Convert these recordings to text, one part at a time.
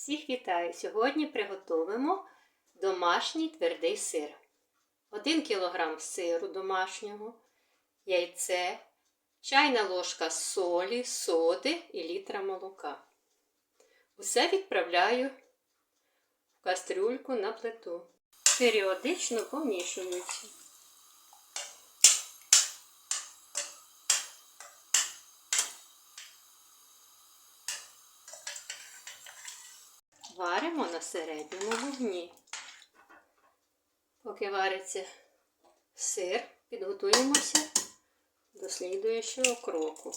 Всіх вітаю! Сьогодні приготуємо домашній твердий сир. 1 кг сиру домашнього, яйце, чайна ложка солі, соди і літра молока. Усе відправляю в кастрюльку на плиту. Періодично помішуючи. Варимо на середньому вогні. Поки вариться сир, підготуємося до слідуючого кроку.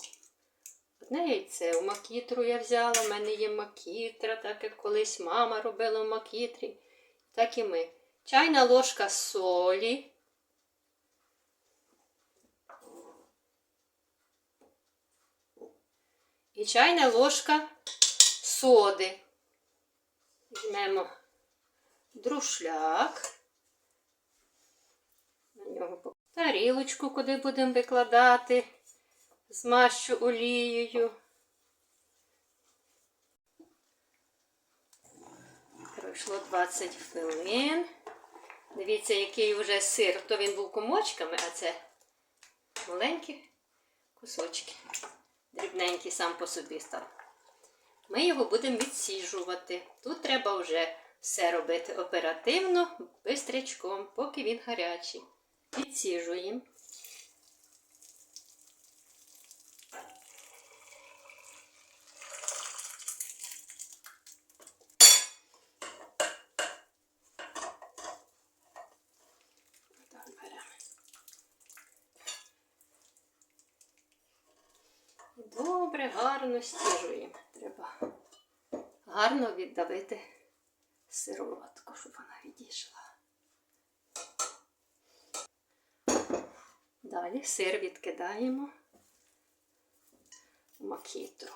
Одне яйце у макітру я взяла, в мене є макітра, так як колись мама робила в макітрі, так і ми. Чайна ложка солі. І чайна ложка соди. Візьмемо друшляк. На нього тарілочку, куди будемо викладати, змащу олією. Пройшло 20 хвилин. Дивіться, який вже сир. То він був комочками, а це маленькі кусочки. Дрібненький сам по собі став. Ми його будемо відсіжувати. Тут треба вже все робити оперативно, бистрячком, поки він гарячий. Відсіжуємо. Добре, гарно стіжуємо. Треба гарно віддавити сироватку, щоб вона відійшла. Далі сир відкидаємо в макітру.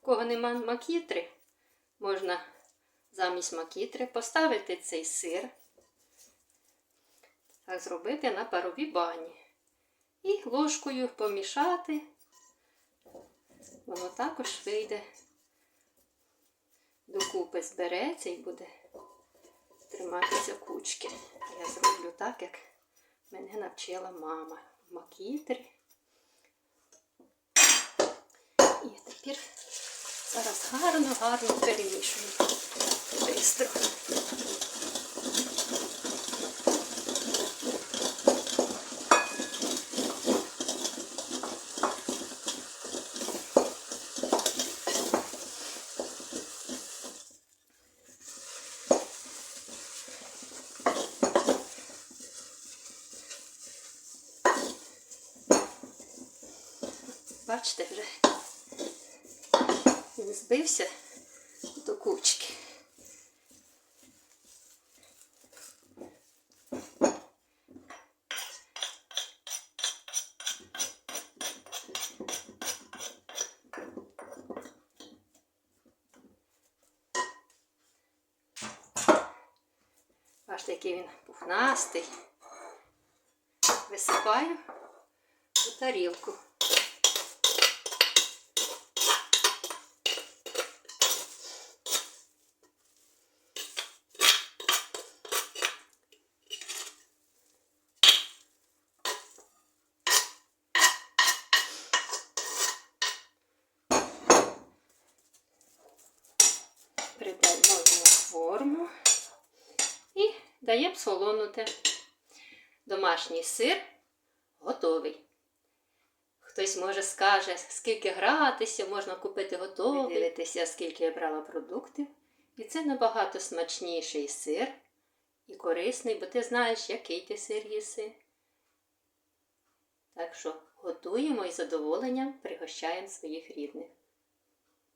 В кого нема макітри, можна замість макітри поставити цей сир зробити на паровій бані. І ложкою помішати, воно також вийде докупи збереться і буде триматися кучки. Я зроблю так, як мене навчила мама в макітрі. І тепер зараз гарно-гарно перемішую. Бачите вже, він збився до кучки. Бачите, який він пухнастий. Висипаю у тарілку. Даємо солонути. Домашній сир готовий. Хтось може скаже, скільки гратися, можна купити готовий, дивитися, скільки я брала продуктів. І це набагато смачніший сир і корисний, бо ти знаєш, який ти сир їси. Так що готуємо і задоволенням пригощаємо своїх рідних.